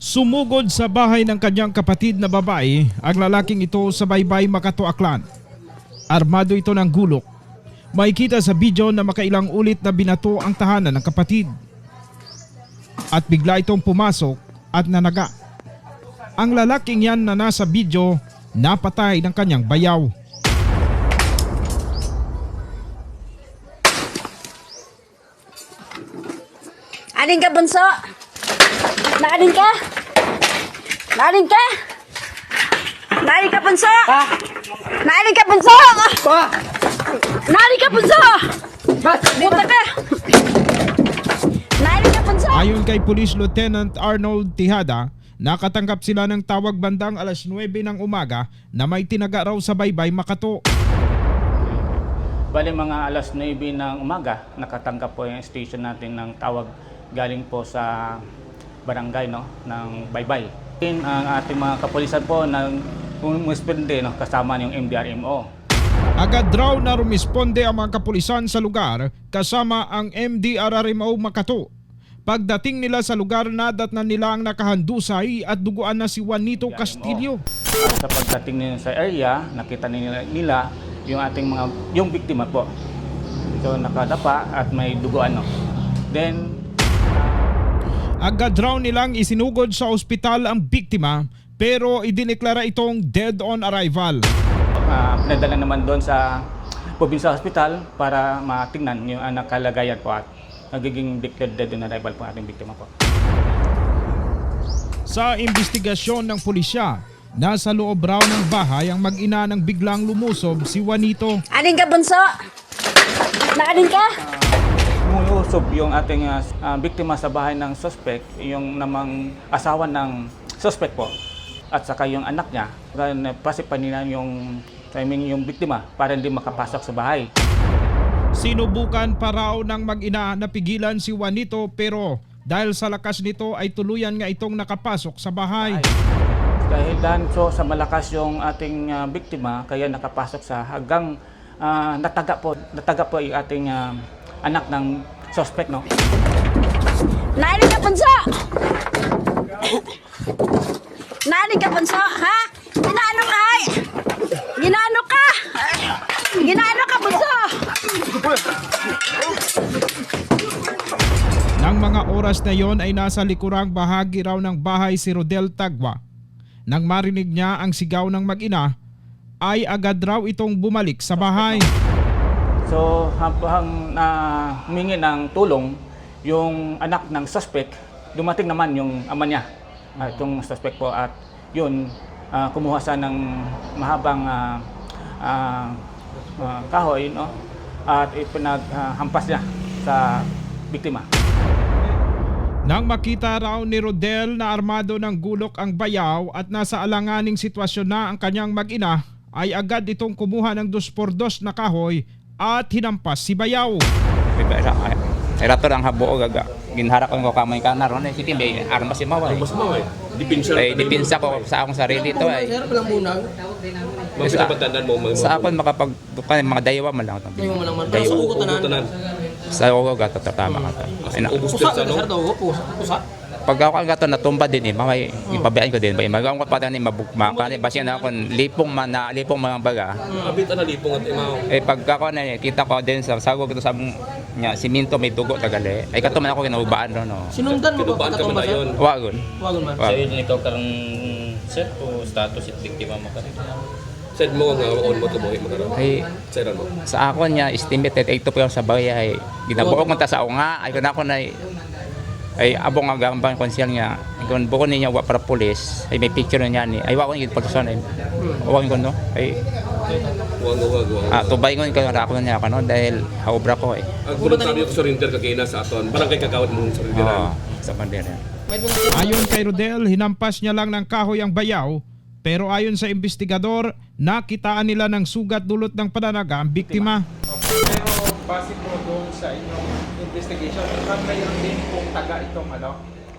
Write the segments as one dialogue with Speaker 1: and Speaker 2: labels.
Speaker 1: Sumugod sa bahay ng kanyang kapatid na babae ang lalaking ito sa Baybay Makato Aklan. Armado ito ng gulok. Makikita sa video na makailang ulit na binato ang tahanan ng kapatid. At bigla itong pumasok at nanaga. Ang lalaking yan na nasa video napatay ng kanyang bayaw.
Speaker 2: Aling ka, bunso? Naaling ka? Naaling ka? Naaling ka, bunso?
Speaker 3: Pa!
Speaker 2: Naaling ka, bunso?
Speaker 3: Pa!
Speaker 2: Naaling ka, bunso? Puta ka! Naaling ka, bunso?
Speaker 1: Ayon kay Police Lieutenant Arnold Tihada, nakatanggap sila ng tawag bandang alas 9 ng umaga na may tinaga raw sa Baybay Makato.
Speaker 4: Bali mga alas 9 ng umaga, nakatanggap po yung station natin ng tawag galing po sa barangay no, ng Baybay. Ang ating mga kapulisan po ng umuspende no, kasama yung MDRMO.
Speaker 1: Agad raw na rumisponde ang mga kapulisan sa lugar kasama ang MDRRMO Makato. Pagdating nila sa lugar nadat na nila ang nakahandusay at duguan na si Juanito Castillo.
Speaker 4: Sa pagdating nila sa area, nakita nila, nila yung ating mga yung biktima po. So nakadapa at may duguan no. Then
Speaker 1: Agad raw nilang isinugod sa ospital ang biktima pero idineklara itong dead on arrival.
Speaker 4: uh, pinadala naman doon sa probinsya hospital para matingnan yung anak kalagayan po at nagiging declared dead on arrival po ating biktima po.
Speaker 1: Sa investigasyon ng pulisya, nasa loob raw ng bahay ang mag-ina ng biglang lumusob si Juanito.
Speaker 2: Aling ka, bunso? Naaling ka?
Speaker 4: Umuusob yung ating ah, biktima sa bahay ng suspect, yung namang asawa ng suspect po at saka yung anak niya. Pasipan nila yung I mean, yung biktima para hindi makapasok sa bahay.
Speaker 1: Sinubukan pa raw ng mag-ina na pigilan si Juanito pero dahil sa lakas nito ay tuluyan nga itong nakapasok sa bahay.
Speaker 4: Dahil dan so sa malakas yung ating ah, biktima, kaya nakapasok sa hanggang ah, nataga po, nataga po yung ating ah, anak ng suspect, no?
Speaker 2: Naaling ka, bunso? Naaling ka, bunso? Ha? Ginaano ka? ay? Ginaano ka? Ginaano ka, bunso?
Speaker 1: Nang mga oras na yon ay nasa likurang bahagi raw ng bahay si Rodel Tagwa. Nang marinig niya ang sigaw ng mag-ina, ay agad raw itong bumalik sa bahay.
Speaker 4: So habang na humingi ng tulong yung anak ng suspect, dumating naman yung ama niya, ah, itong suspect po. At yun ah, kumuha siya ng mahabang ah, ah, ah, kahoy no? At ipinaghampas niya sa biktima.
Speaker 1: Nang makita raw ni Rodel na armado ng gulok ang bayaw at nasa alanganing sitwasyon na ang kanyang mag-ina, ay agad itong kumuha ng dos por dos na kahoy at hinampas si bayaw.
Speaker 5: Ay rato lang habo gaga. Ginharak ko kamay ka naron ay siti may armas si maway.
Speaker 6: Mas eh. Dipinsa.
Speaker 5: Ay dipinsa ko sa akong sarili to ay.
Speaker 3: Sir, palang bunag.
Speaker 6: Mga pinapatandaan mo. Mga,
Speaker 5: Sa akon makapag kan mga dayawa man lang.
Speaker 3: Tayo mo lang man. Sa na
Speaker 6: Tanan.
Speaker 5: Sa ako gato tatama ka
Speaker 6: din
Speaker 3: Pusa
Speaker 6: sa
Speaker 3: ka
Speaker 6: ano.
Speaker 3: sir daw, pusa. Pusa.
Speaker 5: Pag ako ang gato natumba din eh, maway ipabayaan ko din ba. Magaw ko pa ni mabukma ka ni basi na akon lipong man na lipong mga baga.
Speaker 6: Abit na lipong at imaw.
Speaker 5: Eh pag ako na kita ko din sa sagog ito sa nya siminto may dugo tagali. Ay kato man ako kinaubaan ro no.
Speaker 3: Sinundan mo ba?
Speaker 6: Ka man
Speaker 3: sir?
Speaker 6: yun.
Speaker 5: Wagon.
Speaker 3: Wagon man.
Speaker 7: Sa'yo din ikaw karang sir o status at biktima mo ka rin.
Speaker 6: Said mo nga on mo tumuhi mo karon.
Speaker 5: Ay
Speaker 6: Sairan mo.
Speaker 5: sa ako niya estimated ay ito po yung sa bayay ginabuok mo ta sa nga ay kun ako na ay abong nga gambang konsyal nga kung buko niya wa para pulis ay may picture niya ni ay wa ko ni pagkason ay wa ko no ay
Speaker 6: Wag wag wag.
Speaker 5: ah, tubay ko ka ra ko niya ako no dahil haobra ko eh
Speaker 6: Ang voluntaryo ko surrender ka kina sa aton. Barangay kagawad mo surrender.
Speaker 5: sa bandera
Speaker 1: Ayon kay Rodel, hinampas niya lang ng kahoy ang bayaw pero ayon sa investigador, nakitaan nila ng sugat dulot ng pananaga ang biktima.
Speaker 8: Pero base po doon sa inyong investigation, mayroon din pong taga itong ano,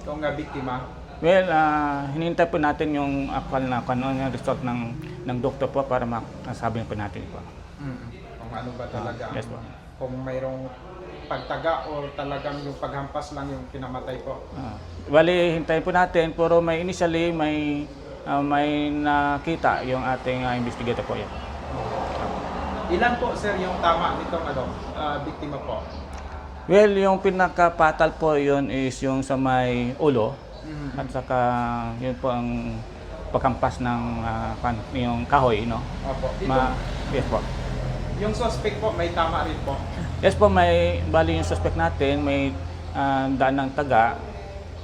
Speaker 8: itong uh, biktima?
Speaker 4: Well, ah, hinihintay po natin yung actual na kung ano yung result ng ng doktor po para masabi po natin po.
Speaker 8: Kung ano ba talaga,
Speaker 4: Yes po.
Speaker 8: kung mayroong pagtaga o talagang yung paghampas lang yung pinamatay po.
Speaker 4: Ah, Bali, hintayin po natin, pero may initially may ah, may nakita yung ating ah, investigator po yan.
Speaker 8: Ilan po sir yung tama nitong ano, ah, biktima po?
Speaker 4: Well, yung pinakapatal po yun is yung sa may ulo at saka yun po ang pagkampas ng kan- yung kahoy, no?
Speaker 8: Opo. Ito,
Speaker 4: Ma yes po.
Speaker 8: yung suspect po may tama rin po.
Speaker 4: Yes po, may bali yung suspect natin, may ah, daan ng taga,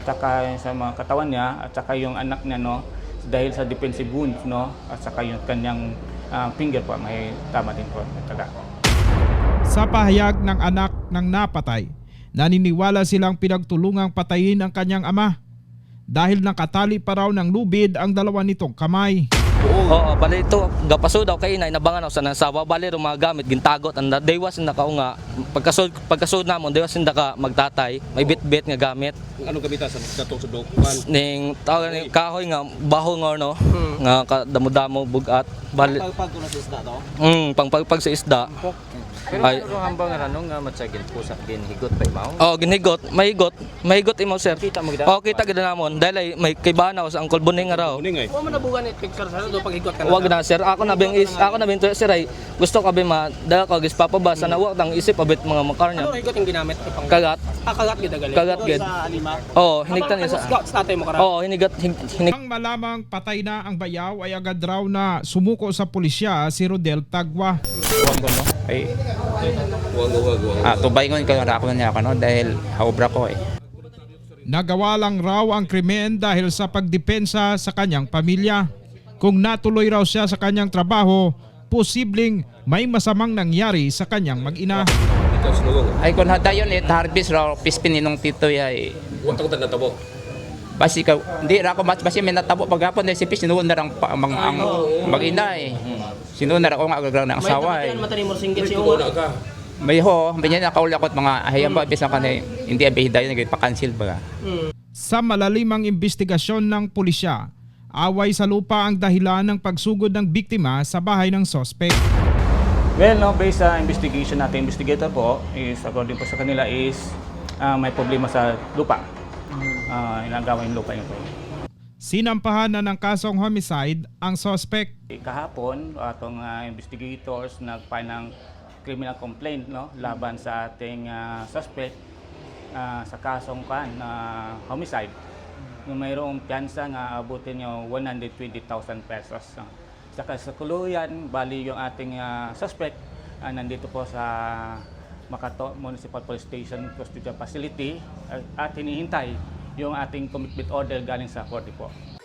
Speaker 4: saka yung sa mga katawan niya, at saka yung anak niya, no, dahil sa defensive wounds, no, at saka yung kanyang ah, finger po, may tama din po ng taga.
Speaker 1: Sa pahayag ng anak ng napatay, naniniwala silang pinagtulungang patayin ang kanyang ama. Dahil nakatali pa raw ng lubid ang dalawa nitong kamay.
Speaker 3: Oo, bali ito, gapaso daw kay inay, nabangan ako sa nasawa, bali ro mga gamit, gintagot, ang dewas na kaunga, pagkasod, pagkasod namon, dewas hindi ka magtatay, may bit-bit nga gamit,
Speaker 6: Anong gamitan sa datong sa dokuman?
Speaker 3: ning tawag ni kahoy nga, baho nga no, nga kadamo-damo, bugat, bali,
Speaker 7: Pagpag ko na sa isda to?
Speaker 3: mm, pangpagpag sa isda, Ay.
Speaker 7: Pero hambang nga ano nga matsagin po sa ginhigot pa imaw.
Speaker 3: oh, ginigot, may higot, may higot imo sir,
Speaker 7: Kita mo gid.
Speaker 3: oh, kita gid namon, dahil ay may kibanaw sa Uncle Buning raw,
Speaker 6: Uning ay.
Speaker 7: Man nabugan ni picture sa do paghigot ka
Speaker 3: Wag na sir, ako na bing is, ako na bing sir ay gusto ba ma dala ka gis papabasa na wag tang isip abit mga makar niya.
Speaker 7: Ano higot yung ginamit ni pang
Speaker 3: Kagat,
Speaker 7: Ah, kagat gid gali.
Speaker 3: kagat gid. Oh, hinigtan niya sa.
Speaker 7: Scout sa mo kara.
Speaker 3: Oh, hinigat hin- hinig.
Speaker 1: Nang malamang patay na ang bayaw ay agad raw na sumuko sa pulisya si Rodel Tagwa.
Speaker 5: Ko no. Ay, ah, tubay ko yung ako niya ako no dahil haobra ko eh.
Speaker 1: Nagawa lang raw ang krimen dahil sa pagdepensa sa kanyang pamilya. Kung natuloy raw siya sa kanyang trabaho, posibleng may masamang nangyari sa kanyang mag-ina.
Speaker 5: Ay kun hada yun eh, harvest raw pispin ninong tito ya eh.
Speaker 6: Huwag takot na natabo.
Speaker 5: Basi ka, hindi ra ko mas basi may natabo paghapon dahil si Pis sinuon na lang pa, ang, ang mag-ina eh. Sinuon na lang ako nga agagrang ng asawa eh.
Speaker 7: mata ni mo singgit si
Speaker 6: na ka.
Speaker 5: May ho, may niya nakauli ako at mga hayang ba bis na kanay hindi abihida yun nagpa-cancel ba.
Speaker 1: Sa malalimang investigasyon ng pulisya, away sa lupa ang dahilan ng pagsugod ng biktima sa bahay ng sospek.
Speaker 4: Well, no, based sa investigation natin, investigator po, is according po sa kanila is ah, may problema sa lupa. Uh, inagawa yung lupa yun po.
Speaker 1: Sinampahan na ng kasong homicide ang sospek.
Speaker 4: Kahapon, atong ah, investigators nag-file ng criminal complaint no, laban sa ating ah, suspect ah, sa kasong kan na homicide. Yung mayroong piyansa nga abutin nyo 120,000 pesos. no. Sa kasakuluyan, bali yung ating ah, suspect ah, nandito po sa Makato Municipal Police Station Custodial Facility at, at hinihintay yung ating commitment order galing sa korte po.